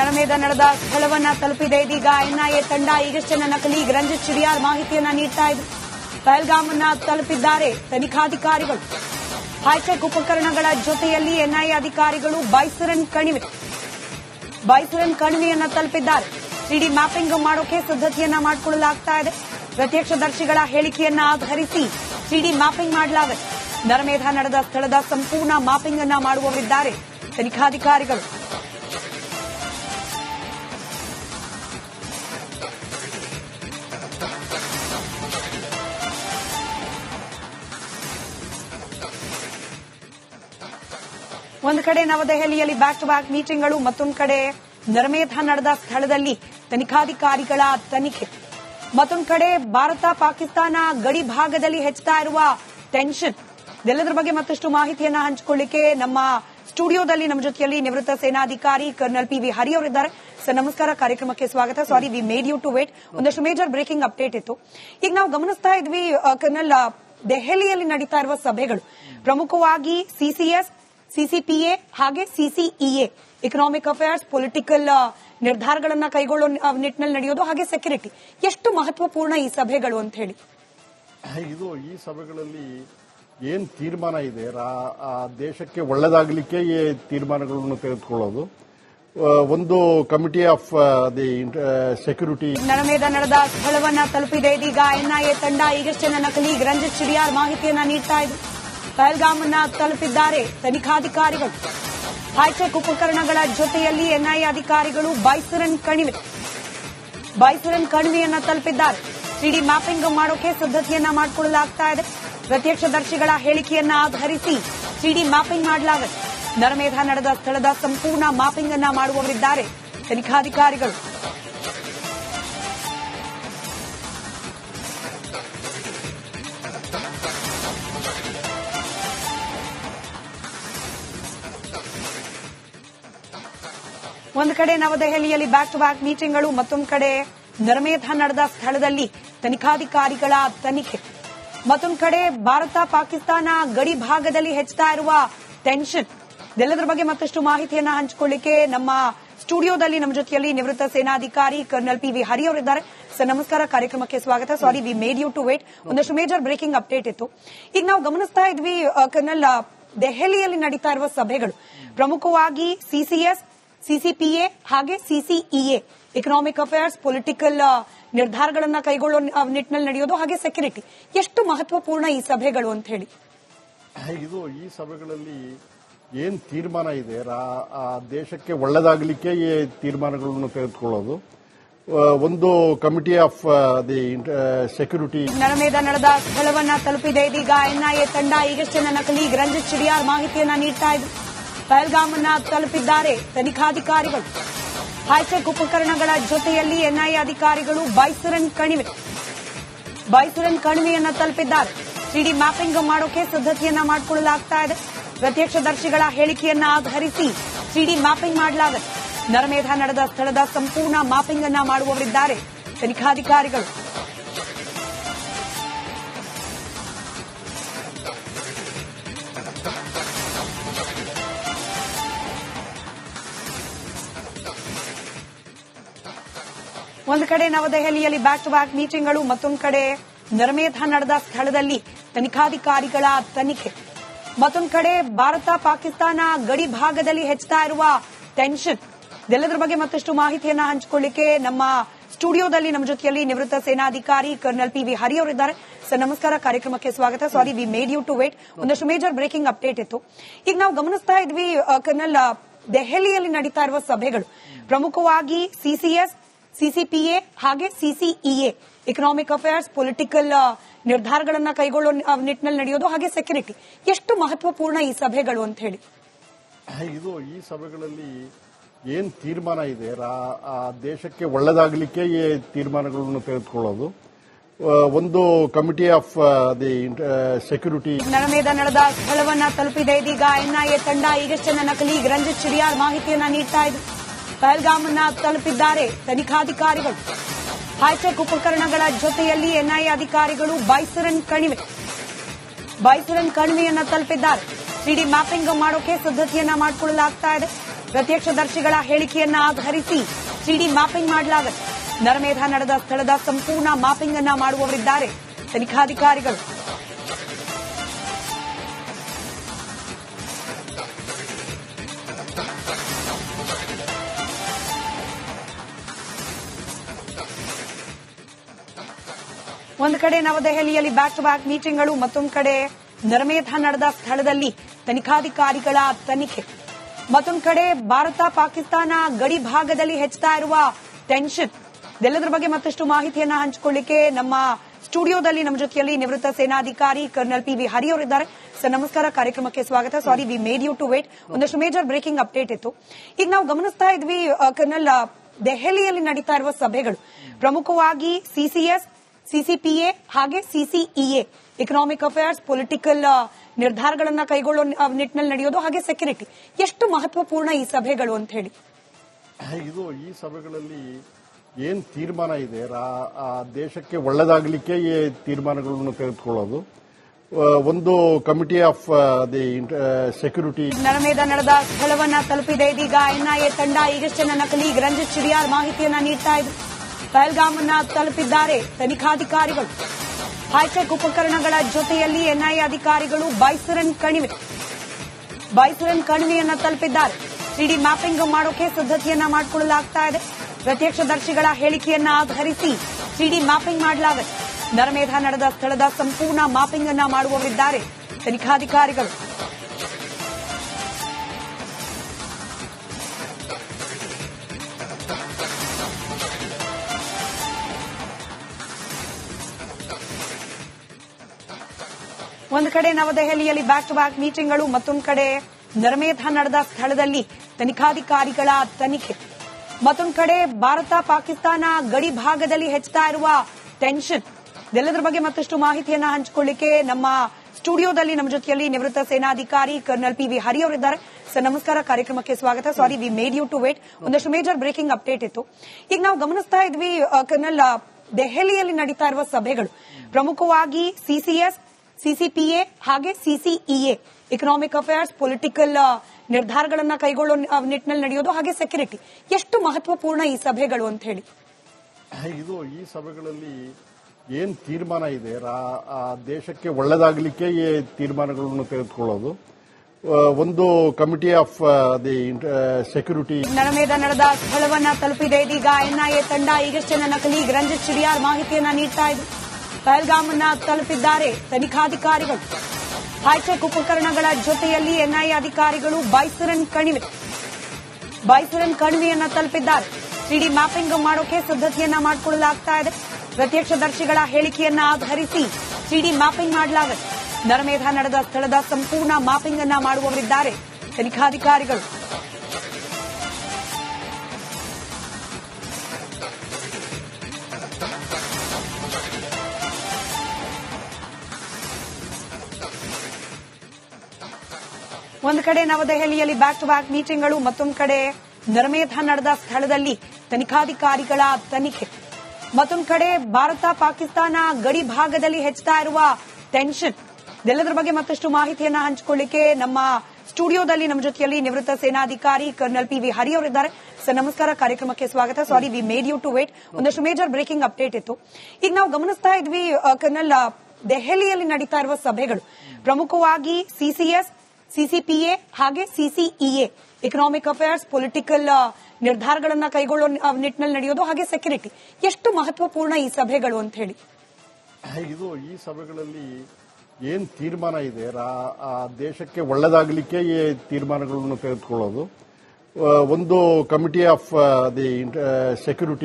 ನರಮೇಧ ನಡೆದ ಸ್ಥಳವನ್ನ ತಲುಪಿದೆ. ಇದೀಗ ಎನ್ಐಎ ತಂಡ ಈಗಷ್ಟೇ ನನ್ನ ಕಲೀಗ್ ರಂಜಿತ್ ಚಿಡಿಯಾರ್ ಮಾಹಿತಿಯನ್ನ ನೀಡ್ತಾ ಇದ್ರು ಪಹಲ್ಗಾಮನ್ನ ತಲುಪಿದ್ದಾರೆ ತನಿಖಾಧಿಕಾರಿಗಳು. ಹೈಟೆಕ್ ಉಪಕರಣಗಳ ಜೊತೆಯಲ್ಲಿ ಎನ್ಐಎ ಅಧಿಕಾರಿಗಳು ಬೈಸರನ್ ಕಣಿವೆ. ಬೈಸರನ್ ಕಣಿವೆಯನ್ನ ತಲುಪಿದ್ದಾರೆ. ತ್ರೀಡಿ ಮ್ಯಾಪಿಂಗ್ ಮಾಡೋಕೆ ಸಿದ್ದತೆಯನ್ನ ಮಾಡಿಕೊಳ್ಳಲಾಗ್ತಾ ಇದೆ. ಪ್ರತ್ಯಕ್ಷದರ್ಶಿಗಳ ಹೇಳಿಕೆಯನ್ನ ಆಧರಿಸಿ ಸಿಡಿ ಮ್ಯಾಪಿಂಗ್ ಮಾಡಲಾಗುತ್ತೆ ನರಮೇಧ ನಡೆದ ಸ್ಥಳದ ಸಂಪೂರ್ಣ ಮ್ಯಾಪಿಂಗ್ ಅನ್ನ ಮಾಡುವವರಿದ್ದಾರೆ ತನಿಖಾಧಿಕಾರಿಗಳು. ಒಂದು ಕಡೆ ನವದೆಹಲಿಯಲ್ಲಿ ಬ್ಯಾಕ್ ಟು ಬ್ಯಾಕ್ ಮೀಟಿಂಗ್ಗಳು ಮತ್ತೊಂದು ಕಡೆ ನರಮೇಧ ನಡೆದ ಸ್ಥಳದಲ್ಲಿ ತನಿಖಾಧಿಕಾರಿಗಳ ತನಿಖೆ. ಮತ್ತೊಂದು ಕಡೆ ಭಾರತ ಪಾಕಿಸ್ತಾನ ಗಡಿ ಭಾಗದಲ್ಲಿ ಹೆಚ್ಚುತ್ತಾ ಇರುವ ಟೆನ್ಷನ್ ಇದೆಲ್ಲದರ ಬಗ್ಗೆ ಮತ್ತಷ್ಟು ಮಾಹಿತಿಯನ್ನ ಹಂಚಿಕೊಳ್ಳಿಕ್ಕೆ ನಮ್ಮ ಸ್ಟುಡಿಯೋದಲ್ಲಿ ನಮ್ಮ ಜೊತೆಯಲ್ಲಿ ನಿವೃತ್ತ ಸೇನಾಧಿಕಾರಿ ಕರ್ನಲ್ ಪಿ ವಿ ಹರಿ ಅವರಿದ್ದಾರೆ. ಸರ್, ನಮಸ್ಕಾರ. ಕಾರ್ಯಕ್ರಮಕ್ಕೆ ಸ್ವಾಗತ. Sorry we made you to wait ಒಂದಷ್ಟು ಮೇಜರ್ ಬ್ರೇಕಿಂಗ್ ಅಪ್ಡೇಟ್ ಇತ್ತು. ಈಗ ನಾವು ಗಮನಿಸ್ತಾ ಇದ್ವಿ ಕರ್ನಲ್ ದೆಹಲಿಯಲ್ಲಿ ನಡೀತಾ ಇರುವ ಸಭೆಗಳು. ಪ್ರಮುಖವಾಗಿ ಸಿಸಿಎಸ್ ಸಿಸಿಪಿಎ ಹಾಗೆ ಸಿಸಿಇಎ ಇಕನಾಮಿಕ್ ಅಫೇರ್ಸ್ ಪೊಲಿಟಿಕಲ್ ನಿರ್ಧಾರಗಳನ್ನ ಕೈಗೊಳ್ಳೋ ನಿಟ್ಟಿನಲ್ಲಿ ನಡೆಯೋದು ಹಾಗೆ ಸೆಕ್ಯೂರಿಟಿ ಎಷ್ಟು ಮಹತ್ವಪೂರ್ಣ ಈ ಸಭೆಗಳು ಅಂತ ಹೇಳಿ. ಇದು ಈ ಸಭೆಗಳಲ್ಲಿ ಏನ್ ತೀರ್ಮಾನ ಇದೆ? ಆ ದೇಶಕ್ಕೆ ಒಳ್ಳೇದಾಗಲಿಕ್ಕೆ ಈ ತೀರ್ಮಾನಗಳನ್ನು ತೆಗೆದುಕೊಳ್ಳೋದು. ಒಂದು ಕಮಿಟಿ ಆಫ್ ದಿ ಸೆಕ್ಯೂರಿಟಿ ನರಮೇಧ ನಡೆದ ಸ್ಥಳವನ್ನ ತಲುಪಿದೆ ಇದೀಗ. ಎನ್ಐಎ ತಂಡ ಈಗಷ್ಟೇ ನನ್ನ ಕಲೀಗ್ ರಂಜಿತ್ ಚಿಡಿಯಾರ್ ಮಾಹಿತಿಯನ್ನ ನೀಡ್ತಾ ಇದ್ರು ಪಹಲ್ಗಾಮನ್ನ ತಲುಪಿದ್ದಾರೆ. ತನಿಖಾಧಿಕಾರಿಗಳು. ಹೈಟೆಕ್ ಉಪಕರಣಗಳ ಜೊತೆಯಲ್ಲಿ ಎನ್ಐಎ ಅಧಿಕಾರಿಗಳು ಬೈಸರನ್ ಕಣಿವೆ ಬೈಸರನ್ ಕಣಿವೆಯನ್ನ ತಲುಪಿದ್ದಾರೆ. ಸಿಡಿ ಮ್ಯಾಪಿಂಗ್ ಮಾಡೋಕೆ ಸಿದ್ದತೆಯನ್ನ ಮಾಡಿಕೊಳ್ಳಲಾಗ್ತಾ ಇದೆ. ಪ್ರತ್ಯಕ್ಷದರ್ಶಿಗಳ ಹೇಳಿಕೆಯನ್ನ ಆಧರಿಸಿ ಸಿಡಿ ಮ್ಯಾಪಿಂಗ್ ಮಾಡಲಾಗುತ್ತೆ ನರಮೇಧ ನಡೆದ ಸ್ಥಳದ ಸಂಪೂರ್ಣ ಮ್ಯಾಪಿಂಗ್ ಅನ್ನ ಮಾಡುವವರಿದ್ದಾರೆ. ತನಿಖಾಧಿಕಾರಿಗಳು. ಒಂದು ಕಡೆ ನವದೆಹಲಿಯಲ್ಲಿ ಬ್ಯಾಕ್ ಟು ಬ್ಯಾಕ್ ಮೀಟಿಂಗ್ಗಳು ಮತ್ತೊಂದು ಕಡೆ ನರಮೇಧ ನಡೆದ ಸ್ಥಳದಲ್ಲಿ ತನಿಖಾಧಿಕಾರಿಗಳ ತನಿಖೆ. ಮತ್ತೊಂದು ಕಡೆ ಭಾರತ ಪಾಕಿಸ್ತಾನ ಗಡಿ ಭಾಗದಲ್ಲಿ ಹೆಚ್ಚುತ್ತಾ ಇರುವ ಟೆನ್ಷನ್ ಇದೆಲ್ಲದರ ಬಗ್ಗೆ ಮತ್ತಷ್ಟು ಮಾಹಿತಿಯನ್ನು ಹಂಚಿಕೊಳ್ಳಿಕ್ಕೆ ನಮ್ಮ ಸ್ಟುಡಿಯೋದಲ್ಲಿ ನಮ್ಮ ಜೊತೆಯಲ್ಲಿ ನಿವೃತ್ತ ಸೇನಾಧಿಕಾರಿ ಕರ್ನಲ್ ಪಿ ವಿ ಹರಿ ಅವರಿದ್ದಾರೆ. ಸರ್, ನಮಸ್ಕಾರ. ಕಾರ್ಯಕ್ರಮಕ್ಕೆ ಸ್ವಾಗತ. Sorry we made you to wait ಒಂದಷ್ಟು ಮೇಜರ್ ಬ್ರೇಕಿಂಗ್ ಅಪ್ಡೇಟ್ ಇತ್ತು. ಈಗ ನಾವು ಗಮನಿಸ್ತಾ ಇದ್ವಿ ಕರ್ನಲ್ ದೆಹಲಿಯಲ್ಲಿ ನಡೀತಾ ಇರುವ ಸಭೆಗಳು. ಪ್ರಮುಖವಾಗಿ ಸಿಸಿಎಸ್ ಸಿಸಿಪಿಎ ಹಾಗೆ ಸಿಸಿಇಎ ಎಕನಾಮಿಕ್ ಅಫೇರ್ಸ್ ಪೊಲಿಟಿಕಲ್ ನಿರ್ಧಾರಗಳನ್ನ ಕೈಗೊಳ್ಳೋ ನಿಟ್ಟಿನಲ್ಲಿ ನಡೆಯೋದು ಹಾಗೆ ಸೆಕ್ಯೂರಿಟಿ ಎಷ್ಟು ಮಹತ್ವಪೂರ್ಣ ಈ ಸಭೆಗಳು ಅಂತ ಹೇಳಿ. ಇದು ಈ ಸಭೆಗಳಲ್ಲಿ ಏನ್ ತೀರ್ಮಾನ ಇದೆ? ಆ ದೇಶಕ್ಕೆ ಒಳ್ಳೆದಾಗಲಿಕ್ಕೆ ಈ ತೀರ್ಮಾನಗಳನ್ನು ತೆಗೆದುಕೊಳ್ಳೋದು. ಒಂದು ಕಮಿಟಿ ಆಫ್ ದಿ ಸೆಕ್ಯೂರಿಟಿ ನರಮೇಧ ನಡೆದ ಸ್ಥಳವನ್ನ ತಲುಪಿದೆ. ಇದೀಗ ಎನ್ಐಎ ತಂಡ ಈಗಷ್ಟೇ ನನ್ನ ಕಲೀಗ್ ರಂಜಿತ್ ಚಿಡಿಯಾರ್ ಮಾಹಿತಿಯನ್ನ ನೀಡ್ತಾ ಇದ್ರು ಪಹಲ್ಗಾಮನ್ನ ತಲುಪಿದ್ದಾರೆ ತನಿಖಾಧಿಕಾರಿಗಳು. ಹೈಟೆಕ್ ಉಪಕರಣಗಳ ಜೊತೆಯಲ್ಲಿ ಎನ್ಐಎ ಅಧಿಕಾರಿಗಳು ಬೈಸರನ್ ಕಣಿವೆ. ಬೈಸರನ್ ಕಣಿವೆಯನ್ನ ತಲುಪಿದ್ದಾರೆ. ಸಿಡಿ ಮ್ಯಾಪಿಂಗ್ ಮಾಡೋಕೆ ಸಿದ್ದತೆಯನ್ನ ಮಾಡಿಕೊಳ್ಳಲಾಗ್ತಾ ಇದೆ. ಪ್ರತ್ಯಕ್ಷದರ್ಶಿಗಳ ಹೇಳಿಕೆಯನ್ನ ಆಧರಿಸಿ ಸಿಡಿ ಮ್ಯಾಪಿಂಗ್ ಮಾಡಲಾಗುತ್ತೆ. ನರಮೇಧ ನಡೆದ ಸ್ಥಳದ ಸಂಪೂರ್ಣ ಮ್ಯಾಪಿಂಗ್ ಅನ್ನ ಮಾಡುವವರಿದ್ದಾರೆ ತನಿಖಾಧಿಕಾರಿಗಳು. ಒಂದು ಕಡೆ ನವದೆಹಲಿಯಲ್ಲಿ ಬ್ಯಾಕ್ ಟು ಬ್ಯಾಕ್ ಮೀಟಿಂಗ್ಗಳು ಮತ್ತೊಂದು ಕಡೆ ನರಮೇಧ ನಡೆದ ಸ್ಥಳದಲ್ಲಿ ತನಿಖಾಧಿಕಾರಿಗಳ ತನಿಖೆ. ಮತ್ತೊಂದು ಕಡೆ ಭಾರತ ಪಾಕಿಸ್ತಾನ ಗಡಿ ಭಾಗದಲ್ಲಿ ಹೆಚ್ಚುತ್ತಾ ಇರುವ ಟೆನ್ಷನ್ ಇದೆಲ್ಲದರ ಬಗ್ಗೆ ಮತ್ತಷ್ಟು ಮಾಹಿತಿಯನ್ನು ಹಂಚಿಕೊಳ್ಳಿಕ್ಕೆ ನಮ್ಮ ಸ್ಟುಡಿಯೋದಲ್ಲಿ ನಮ್ಮ ಜೊತೆಯಲ್ಲಿ ನಿವೃತ್ತ ಸೇನಾಧಿಕಾರಿ ಕರ್ನಲ್ ಪಿ ವಿ ಹರಿ ಅವರಿದ್ದಾರೆ ಸರ್, ನಮಸ್ಕಾರ. ಕಾರ್ಯಕ್ರಮಕ್ಕೆ ಸ್ವಾಗತ. Sorry we made you to wait ಒಂದಷ್ಟು ಮೇಜರ್ ಬ್ರೇಕಿಂಗ್ ಅಪ್ಡೇಟ್ ಇತ್ತು. ಈಗ ನಾವು ಗಮನಿಸ್ತಾ ಇದ್ವಿ ಕರ್ನಲ್ ದೆಹಲಿಯಲ್ಲಿ ನಡೀತಾ ಇರುವ ಸಭೆಗಳು. ಪ್ರಮುಖವಾಗಿ ಸಿಸಿಎಸ್ ಸಿಸಿಪಿಎ ಹಾಗೆ ಸಿಸಿಇಎ ಇಕನಾಮಿಕ್ ಅಫೇರ್ಸ್ ಪೊಲಿಟಿಕಲ್ ನಿರ್ಧಾರಗಳನ್ನ ಕೈಗೊಳ್ಳೋ ನಿಟ್ಟಿನಲ್ಲಿ ನಡೆಯೋದು ಹಾಗೆ ಸೆಕ್ಯೂರಿಟಿ ಎಷ್ಟು ಮಹತ್ವಪೂರ್ಣ ಈ ಸಭೆಗಳು ಅಂತ ಹೇಳಿ. ಇದು ಈ ಸಭೆಗಳಲ್ಲಿ ಏನ್ ತೀರ್ಮಾನ ಇದೆ? ಆ ದೇಶಕ್ಕೆ ಒಳ್ಳೇದಾಗಲಿಕ್ಕೆ ಈ ತೀರ್ಮಾನಗಳನ್ನು ತೆಗೆದುಕೊಳ್ಳೋದು. ಒಂದು ಕಮಿಟಿ ಆಫ್ ದಿ ಸೆಕ್ಯೂರಿಟಿ ನರಮೇಧ ನಡೆದ ಸ್ಥಳವನ್ನ ತಲುಪಿದೆ ಇದೀಗ. ಎನ್ಐಎ ತಂಡ ಈಗಷ್ಟೇ ನನ್ನ ಕಲೀಗ್ ರಂಜಿತ್ ಚಿಡಿಯಾರ್ ಮಾಹಿತಿಯನ್ನ ನೀಡ್ತಾ ಇದ್ರು ಪಹಲ್ಗಾಮನ್ನ ತಲುಪಿದ್ದಾರೆ ತನಿಖಾಧಿಕಾರಿಗಳು. ಹೈಟೆಕ್ ಉಪಕರಣಗಳ ಜೊತೆಯಲ್ಲಿ ಎನ್ಐಎ ಅಧಿಕಾರಿಗಳು ಬೈಸರನ್ ಕಣಿವೆ. ಬೈಸರನ್ ಕಣಿವೆಯನ್ನ ತಲುಪಿದ್ದಾರೆ. ತ್ರೀಡಿ ಮ್ಯಾಪಿಂಗ್ ಮಾಡೋಕೆ ಸಿದ್ದತೆಯನ್ನ ಮಾಡಿಕೊಳ್ಳಲಾಗ್ತಾ ಇದೆ. ಪ್ರತ್ಯಕ್ಷದರ್ಶಿಗಳ ಹೇಳಿಕೆಯನ್ನ ಆಧರಿಸಿ ಸಿಡಿ ಮ್ಯಾಪಿಂಗ್ ಮಾಡಲಾಗುತ್ತೆ ನರಮೇಧ ನಡೆದ ಸ್ಥಳದ ಸಂಪೂರ್ಣ ಮ್ಯಾಪಿಂಗ್ ಅನ್ನ ಮಾಡುವವರಿದ್ದಾರೆ ತನಿಖಾಧಿಕಾರಿಗಳು. ಒಂದು ಕಡೆ ನವದೆಹಲಿಯಲ್ಲಿ ಬ್ಯಾಕ್ ಟು ಬ್ಯಾಕ್ ಮೀಟಿಂಗ್ಗಳು ಮತ್ತೊಂದು ಕಡೆ ನರಮೇಧ ನಡೆದ ಸ್ಥಳದಲ್ಲಿ ತನಿಖಾಧಿಕಾರಿಗಳ ತನಿಖೆ. ಮತ್ತೊಂದು ಕಡೆ ಭಾರತ ಪಾಕಿಸ್ತಾನ ಗಡಿ ಭಾಗದಲ್ಲಿ ಹೆಚ್ಚುತ್ತಾ ಇರುವ ಟೆನ್ಷನ್ ಇದೆಲ್ಲದರ ಬಗ್ಗೆ ಮತ್ತಷ್ಟು ಮಾಹಿತಿಯನ್ನು ಹಂಚಿಕೊಳ್ಳಿಕ್ಕೆ ನಮ್ಮ ಸ್ಟುಡಿಯೋದಲ್ಲಿ ನಮ್ಮ ಜೊತೆಯಲ್ಲಿ ನಿವೃತ್ತ ಸೇನಾಧಿಕಾರಿ ಕರ್ನಲ್ ಪಿ ವಿ ಹರಿ ಅವರಿದ್ದಾರೆ. ಸರ್, ನಮಸ್ಕಾರ. ಕಾರ್ಯಕ್ರಮಕ್ಕೆ ಸ್ವಾಗತ. Sorry we made you to wait ಒಂದಷ್ಟು ಮೇಜರ್ ಬ್ರೇಕಿಂಗ್ ಅಪ್ಡೇಟ್ ಇತ್ತು. ಈಗ ನಾವು ಗಮನಿಸ್ತಾ ಇದ್ವಿ ಕರ್ನಲ್ ದೆಹಲಿಯಲ್ಲಿ ನಡೀತಾ ಇರುವ ಸಭೆಗಳು. ಪ್ರಮುಖವಾಗಿ ಸಿಸಿಎಸ್ ಸಿಸಿಪಿಎ ಹಾಗೆ ಸಿಸಿಇಎ ಎಕನಾಮಿಕ್ ಅಫೇರ್ಸ್ ಪೊಲಿಟಿಕಲ್ ನಿರ್ಧಾರಗಳನ್ನ ಕೈಗೊಳ್ಳೋ ನಿಟ್ಟಿನಲ್ಲಿ ನಡೆಯೋದು ಹಾಗೆ ಸೆಕ್ಯೂರಿಟಿ ಎಷ್ಟು ಮಹತ್ವಪೂರ್ಣ ಈ ಸಭೆಗಳು ಅಂತ ಹೇಳಿ. ಇದು ಈ ಸಭೆಗಳಲ್ಲಿ ಏನ್ ತೀರ್ಮಾನ ಇದೆ? ಆ ದೇಶಕ್ಕೆ ಒಳ್ಳೇದಾಗಲಿಕ್ಕೆ ಈ ತೀರ್ಮಾನಗಳನ್ನು ತೆಗೆದುಕೊಳ್ಳೋದು. ಒಂದು ಕಮಿಟಿ ಆಫ್ ದಿ ಸೆಕ್ಯೂರಿಟಿ ನರಮೇಧ ನಡೆದ ಸ್ಥಳವನ್ನ ತಲುಪಿದೆ ಇದೀಗ. ಎನ್ಐಎ ತಂಡ ಈಗಷ್ಟೇ ನನ್ನ ಕಲೀಗ್ ರಂಜಿತ್ ಚಿಡಿಯಾರ್ ಮಾಹಿತಿಯನ್ನ ನೀಡ್ತಾ ಇದ್ರು ಪಹಲ್ಗಾಮ್ ತಲುಪಿದ್ದಾರೆ ತನಿಖಾಧಿಕಾರಿಗಳು. ಹೈಟೆಕ್ ಉಪಕರಣಗಳ ಜೊತೆಯಲ್ಲಿ ಎನ್ಐಎ ಅಧಿಕಾರಿಗಳು ಬೈಸರನ್ ಕಣಿವೆ. ಬೈಸರನ್ ಕಣಿವೆಯನ್ನ ತಲುಪಿದ್ದಾರೆ. ತ್ರೀಡಿ ಮ್ಯಾಪಿಂಗ್ ಮಾಡೋಕೆ ಸಿದ್ಧತೆಯನ್ನ ಮಾಡಿಕೊಳ್ಳಲಾಗ್ತಾ ಇದೆ. ಪ್ರತ್ಯಕ್ಷದರ್ಶಿಗಳ ಹೇಳಿಕೆಯನ್ನ ಆಧರಿಸಿ ಸಿಡಿ ಮ್ಯಾಪಿಂಗ್ ಮಾಡಲಾಗುತ್ತೆ ನರಮೇಧ ನಡೆದ ಸ್ಥಳದ ಸಂಪೂರ್ಣ ಮ್ಯಾಪಿಂಗ್ ಅನ್ನ ಮಾಡುವವರಿದ್ದಾರೆ ತನಿಖಾಧಿಕಾರಿಗಳು. ಒಂದು ಕಡೆ ನವದೆಹಲಿಯಲ್ಲಿ ಬ್ಯಾಕ್ ಟು ಬ್ಯಾಕ್ ಮೀಟಿಂಗ್ಗಳು ಮತ್ತೊಂದು ಕಡೆ ನರಮೇಧ ನಡೆದ ಸ್ಥಳದಲ್ಲಿ ತನಿಖಾಧಿಕಾರಿಗಳ ತನಿಖೆ. ಮತ್ತೊಂದು ಕಡೆ ಭಾರತ ಪಾಕಿಸ್ತಾನ ಗಡಿ ಭಾಗದಲ್ಲಿ ಹೆಚ್ಚುತ್ತಾ ಇರುವ ಟೆನ್ಷನ್ ಇದೆಲ್ಲದರ ಬಗ್ಗೆ ಮತ್ತಷ್ಟು ಮಾಹಿತಿಯನ್ನು ಹಂಚಿಕೊಳ್ಳಿಕ್ಕೆ ನಮ್ಮ ಸ್ಟುಡಿಯೋದಲ್ಲಿ ನಮ್ಮ ಜೊತೆಯಲ್ಲಿ ನಿವೃತ್ತ ಸೇನಾಧಿಕಾರಿ ಕರ್ನಲ್ ಪಿ ವಿ ಹರಿ ಅವರಿದ್ದಾರೆ. ಸರ್, ನಮಸ್ಕಾರ. ಕಾರ್ಯಕ್ರಮಕ್ಕೆ ಸ್ವಾಗತ. Sorry we made you to wait ಒಂದಷ್ಟು ಮೇಜರ್ ಬ್ರೇಕಿಂಗ್ ಅಪ್ಡೇಟ್ ಇತ್ತು. ಈಗ ನಾವು ಗಮನಿಸ್ತಾ ಇದ್ವಿ ಕರ್ನಲ್ ದೆಹಲಿಯಲ್ಲಿ ನಡೀತಾ ಇರುವ ಸಭೆಗಳು. ಪ್ರಮುಖವಾಗಿ ಸಿಸಿಎಸ್ ಸಿಸಿಪಿಎ ಹಾಗೆ ಸಿಸಿಇಎ ಎಕನಾಮಿಕ್ ಅಫೇರ್ಸ್ ಪೊಲಿಟಿಕಲ್ ನಿರ್ಧಾರಗಳನ್ನ ಕೈಗೊಳ್ಳೋ ನಿಟ್ಟಿನಲ್ಲಿ ನಡೆಯೋದು ಹಾಗೆ ಸೆಕ್ಯೂರಿಟಿ ಎಷ್ಟು ಮಹತ್ವಪೂರ್ಣ ಈ ಸಭೆಗಳು ಅಂತ ಹೇಳಿ. ಇದು ಈ ಸಭೆಗಳಲ್ಲಿ ಏನ್ ತೀರ್ಮಾನ ಇದೆ? ದೇಶಕ್ಕೆ ಒಳ್ಳೇದಾಗಲಿಕ್ಕೆ ಈ ತೀರ್ಮಾನಗಳನ್ನು ತೆಗೆದುಕೊಳ್ಳೋದು? ಒಂದು ಕಮಿಟಿ ಆಫ್ ದಿ ಸೆಕ್ಯೂರಿಟಿ ನರಮೇಧ ನಡೆದ ಸ್ಥಳವನ್ನ ತಲುಪಿದೆ ಇದೀಗ. ಎನ್ಐಎ ತಂಡ ಈಗಷ್ಟೇ ನನ್ನ ಕಲೀಗ್ ರಂಜಿತ್ ಚಿಡಿಯಾರ್ ಮಾಹಿತಿಯನ್ನ ನೀಡ್ತಾ ಇದ್ರು. ಪಹಲ್ಗಾಮ್ ಅನ್ನ ತಲುಪಿದ್ದಾರೆ ತನಿಖಾಧಿಕಾರಿಗಳು. ಹೈಟೆಕ್ ಉಪಕರಣಗಳ ಜೊತೆಯಲ್ಲಿ ಎನ್ಐಎ ಅಧಿಕಾರಿಗಳು ಬೈಸರನ್ ಕಣಿವೆ. ಬೈಸರನ್ ಕಣಿವೆಯನ್ನ ತಲುಪಿದ್ದಾರೆ. ಸಿಡಿ ಮ್ಯಾಪಿಂಗ್ ಮಾಡೋಕೆ ಸಿದ್ಧತೆಯನ್ನ ಮಾಡಿಕೊಳ್ಳಲಾಗ್ತಾ ಇದೆ. ಪ್ರತ್ಯಕ್ಷದರ್ಶಿಗಳ ಹೇಳಿಕೆಯನ್ನ ಆಧರಿಸಿ ಸಿಡಿ ಮ್ಯಾಪಿಂಗ್ ಮಾಡಲಾಗುತ್ತೆ ನರಮೇಧ ನಡೆದ ಸ್ಥಳದ ಸಂಪೂರ್ಣ ಮ್ಯಾಪಿಂಗ್ ಅನ್ನ ಮಾಡುವವರಿದ್ದಾರೆ ತನಿಖಾಧಿಕಾರಿಗಳು. ಒಂದು ಕಡೆ ನವದೆಹಲಿಯಲ್ಲಿ ಬ್ಯಾಕ್ ಟು ಬ್ಯಾಕ್ ಮೀಟಿಂಗ್ಗಳು ಮತ್ತೊಂದು ಕಡೆ ನರಮೇಧ ನಡೆದ ಸ್ಥಳದಲ್ಲಿ ತನಿಖಾಧಿಕಾರಿಗಳ ತನಿಖೆ. ಮತ್ತೊಂದು ಕಡೆ ಭಾರತ ಪಾಕಿಸ್ತಾನ ಗಡಿ ಭಾಗದಲ್ಲಿ ಹೆಚ್ಚುತ್ತಾ ಇರುವ ಟೆನ್ಷನ್ ಇದೆಲ್ಲದರ ಬಗ್ಗೆ ಮತ್ತಷ್ಟು ಮಾಹಿತಿಯನ್ನ ಹಂಚಿಕೊಳ್ಳಿಕ್ಕೆ ನಮ್ಮ ಸ್ಟುಡಿಯೋದಲ್ಲಿ ನಮ್ಮ ಜೊತೆಯಲ್ಲಿ ನಿವೃತ್ತ ಸೇನಾಧಿಕಾರಿ ಕರ್ನಲ್ ಪಿ ವಿ ಹರಿ ಅವರಿದ್ದಾರೆ. ಸರ್, ನಮಸ್ಕಾರ. ಕಾರ್ಯಕ್ರಮಕ್ಕೆ ಸ್ವಾಗತ. Sorry we made you to wait ಒಂದಷ್ಟು ಮೇಜರ್ ಬ್ರೇಕಿಂಗ್ ಅಪ್ಡೇಟ್ ಇತ್ತು. ಈಗ ನಾವು ಗಮನಿಸ್ತಾ ಇದ್ವಿ ಕರ್ನಲ್ ದೆಹಲಿಯಲ್ಲಿ ನಡೀತಾ ಇರುವ ಸಭೆಗಳು. ಪ್ರಮುಖವಾಗಿ ಸಿಸಿಎಸ್ ಸಿಸಿಪಿಎ ಹಾಗೆ ಸಿಸಿಇಎ ಎಕನಾಮಿಕ್ ಅಫೇರ್ಸ್ ಪೊಲಿಟಿಕಲ್ ನಿರ್ಧಾರಗಳನ್ನ ಕೈಗೊಳ್ಳೋ ನಿಟ್ಟಿನಲ್ಲಿ ನಡೆಯೋದು ಹಾಗೆ ಸೆಕ್ಯೂರಿಟಿ ಎಷ್ಟು ಮಹತ್ವಪೂರ್ಣ ಈ ಸಭೆಗಳು ಅಂತ ಹೇಳಿ. ಇದು ಈ ಸಭೆಗಳಲ್ಲಿ ಏನ್ ತೀರ್ಮಾನ ಇದೆ? ದೇಶಕ್ಕೆ ಒಳ್ಳೇದಾಗಲಿಕ್ಕೆ ಈ ತೀರ್ಮಾನಗಳನ್ನು ತೆಗೆದುಕೊಳ್ಳೋದು. ಒಂದು ಕಮಿಟಿ ಆಫ್ ದಿ ಸೆಕ್ಯೂರಿಟಿ